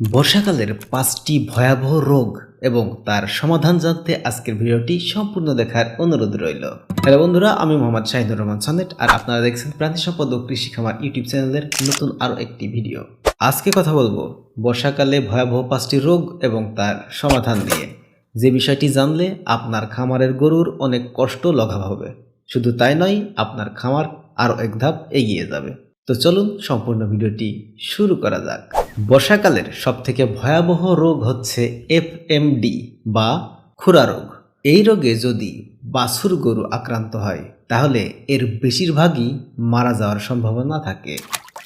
বর্ষাকালের পাঁচটি ভয়াবহ রোগ এবং তার সমাধান জানতে আজকের ভিডিওটি সম্পূর্ণ দেখার অনুরোধ রইল। হ্যালো বন্ধুরা, আমি মোহাম্মদ শাহিদুর রহমান সানেট আর আপনারা দেখছেন প্রাণী সম্পদ ও কৃষি খামার ইউটিউব চ্যানেলের নতুন আরও একটি ভিডিও। আজকে কথা বলব বর্ষাকালে ভয়াবহ পাঁচটি রোগ এবং তার সমাধান নিয়ে। যে বিষয়টি জানলে আপনার খামারের গরুর অনেক কষ্ট লাঘব হবে। শুধু তাই নয়, আপনার খামার আরও এক ধাপ এগিয়ে যাবে। তো চলুন সম্পূর্ণ ভিডিওটি শুরু করা যাক। বর্ষাকালের সবথেকে ভয়াবহ রোগ হচ্ছে এফএমডি বা খুরা রোগ। এই রোগে যদি বাছুর গরু আক্রান্ত হয়, তাহলে এর বেশিরভাগই মারা যাওয়ার সম্ভাবনা থাকে।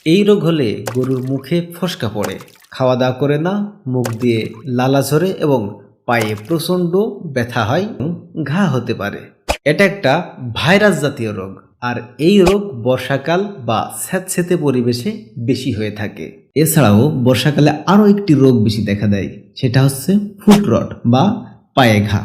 এই রোগ হলে গরুর মুখে ফসকা পড়ে খাওয়া দাওয়া করে না, মুখ দিয়ে লালা ঝরে এবং পায়ে প্রচণ্ড ব্যথা হয় ঘা হতে পারে। এটা একটা ভাইরাস জাতীয় রোগ। আর এই রোগ বর্ষাকাল বা স্যাঁতস্যাঁতে পরিবেশে বেশি হয়ে থাকে। এছাড়াও বর্ষাকালে আরও একটি রোগ বেশি দেখা দেয়, সেটা হচ্ছে ফুটরট বা পায়ে ঘা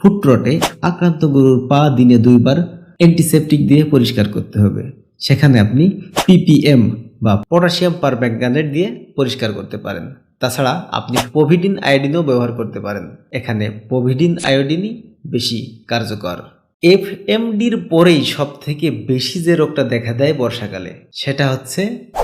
ফুটরটে আক্রান্ত গরুর পা দিনে দুইবার অ্যান্টিসেপটিক দিয়ে পরিষ্কার করতে হবে। সেখানে আপনি পিপিএম বা পটাশিয়াম পারম্যাঙ্গানেট দিয়ে পরিষ্কার করতে পারেন। তাছাড়া আপনি পোভিডিন আয়োডিনও ব্যবহার করতে পারেন। এখানে পোভিডিন আয়োডিনই বেশি কার্যকর। এফএমডির পরেই সব থেকে বেশি যে রোগটা দেখা দেয় বর্ষাকালে, সেটা হচ্ছে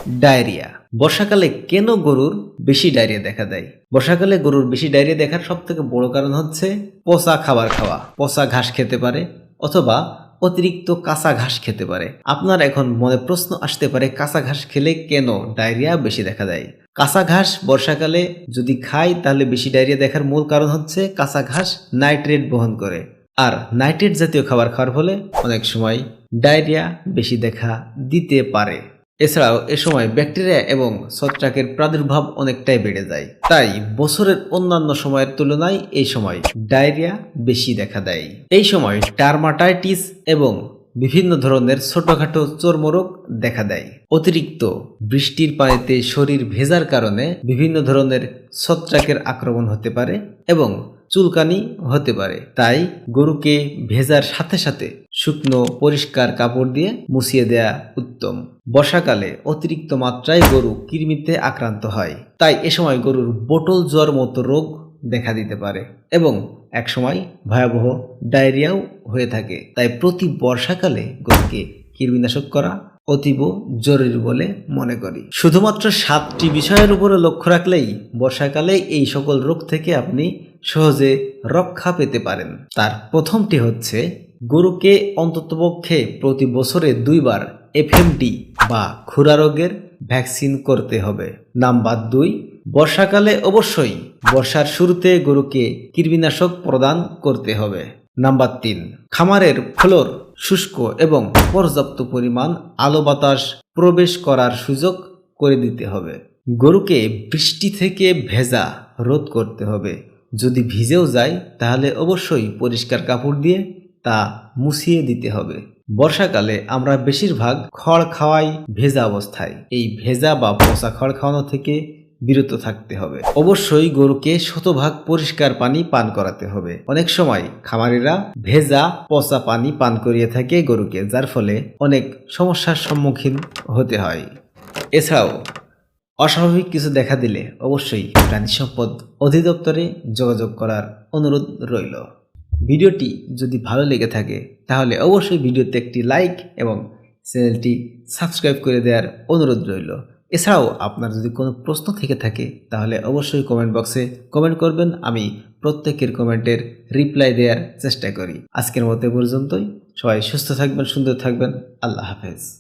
ডায়রিয়া। বর্ষাকালে কেন গরুর বেশি ডায়রিয়া দেখা দেয়? বর্ষাকালে গরুর বেশি ডায়রিয়া দেখার সব থেকে বড় কারণ হচ্ছে পচা খাবার খাওয়া। পচা ঘাস খেতে পারে অথবা অতিরিক্ত কাঁচা ঘাস খেতে পারে। আপনার এখন মনে প্রশ্ন আসতে পারে, কাঁচা ঘাস খেলে কেন ডায়রিয়া বেশি দেখা দেয়? কাঁচা ঘাস বর্ষাকালে যদি খাই তাহলে বেশি ডায়রিয়া দেখার মূল কারণ হচ্ছে কাঁচা ঘাস নাইট্রেট বহন করে। আর নাইট্রেট জাতীয় খাবার খাওয়ার ফলে অনেক সময় ডায়রিয়া বেশি দেখা দিতে পারে। এছাড়াও এ সময় ব্যাকটেরিয়া এবং ছত্রাকের প্রাদুর্ভাব অনেকটাই বেড়ে যায়। তাই বছরের অন্যান্য সময়ের তুলনায় এই সময় ডায়রিয়া বেশি দেখা দেয়। এই সময় টার্মাটাইটিস এবং বিভিন্ন ধরনের ছোটখাটো চর্মরোগ দেখা দেয়। অতিরিক্ত বৃষ্টির পানিতে শরীর ভেজার কারণে বিভিন্ন ধরনের ছত্রাকের আক্রমণ হতে পারে এবং চুলকানি হতে পারে। তাই গরুকে ভেজার সাথে সাথে শুকনো, পরিষ্কার কাপড় দিয়ে মুছিয়ে দেয়া উত্তম। বর্ষাকালে অতিরিক্ত মাত্রায় গরু কৃমিতে আক্রান্ত হয়। তাই এ সময় গরুর বোটল জ্বর মতো রোগ দেখা দিতে পারে এবং একসময় ভয়াবহ ডায়রিয়াও হয়ে থাকে। তাই প্রতি বর্ষাকালে গরুকে কৃমিনাশক করা অতীব জরুরি বলে মনে করি। শুধুমাত্র সাতটি বিষয়ের উপরে লক্ষ্য রাখলেই বর্ষাকালে এই সকল রোগ থেকে আপনি সহজে রক্ষা পেতে পারেন। তার প্রথমটি হচ্ছে, গরুকে অন্ততপক্ষে প্রতি বছরে দুইবার এফএমডি বা খুরা রোগের ভ্যাকসিন করতে হবে। নাম্বার দুই, বর্ষাকালে অবশ্যই বর্ষার শুরুতে গরুকে কৃমিনাশক প্রদান করতে হবে। নাম্বার তিন, খামারের ফ্লোর শুষ্ক এবং পর্যাপ্ত পরিমাণ আলো বাতাস প্রবেশ করার সুযোগ করে দিতে হবে। গরুকে বৃষ্টি থেকে ভেজা রোধ করতে হবে। যদি ভিজেও যায়, তাহলে অবশ্যই পরিষ্কার কাপড় দিয়ে তা মুছিয়ে দিতে হবে। বর্ষাকালে আমরা বেশিরভাগ খড় খাওয়াই ভেজা অবস্থায়। এই ভেজা বা পচা খড় খাওয়ানো থেকে বিরত থাকতে হবে। অবশ্যই গরুকে শতভাগ পরিষ্কার পানি পান করাতে হবে। অনেক সময় খামারিরা ভেজা, পচা পানি পান করিয়ে থাকে গরুকে, যার ফলে অনেক সমস্যার সম্মুখীন হতে হয়। এছাড়াও অস্বাভাবিক কিছু দেখা দিলে অবশ্যই প্রাণী সম্পদ অধিদপ্তরে যোগাযোগ করার অনুরোধ রইল। ভিডিওটি যদি ভালো লেগে থাকে, তাহলে অবশ্যই ভিডিওতে একটি লাইক এবং চ্যানেলটি সাবস্ক্রাইব করে দেওয়ার অনুরোধ রইল। এছাড়াও আপনার যদি কোনো প্রশ্ন থেকে থাকে, তাহলে অবশ্যই কমেন্ট বক্সে কমেন্ট করবেন, আমি প্রত্যেকের কমেন্টের রিপ্লাই দেওয়ার চেষ্টা করি। আজকের মতো পর্যন্তই। সবাই সুস্থ থাকবেন, সুন্দর থাকবেন। আল্লাহ হাফেজ।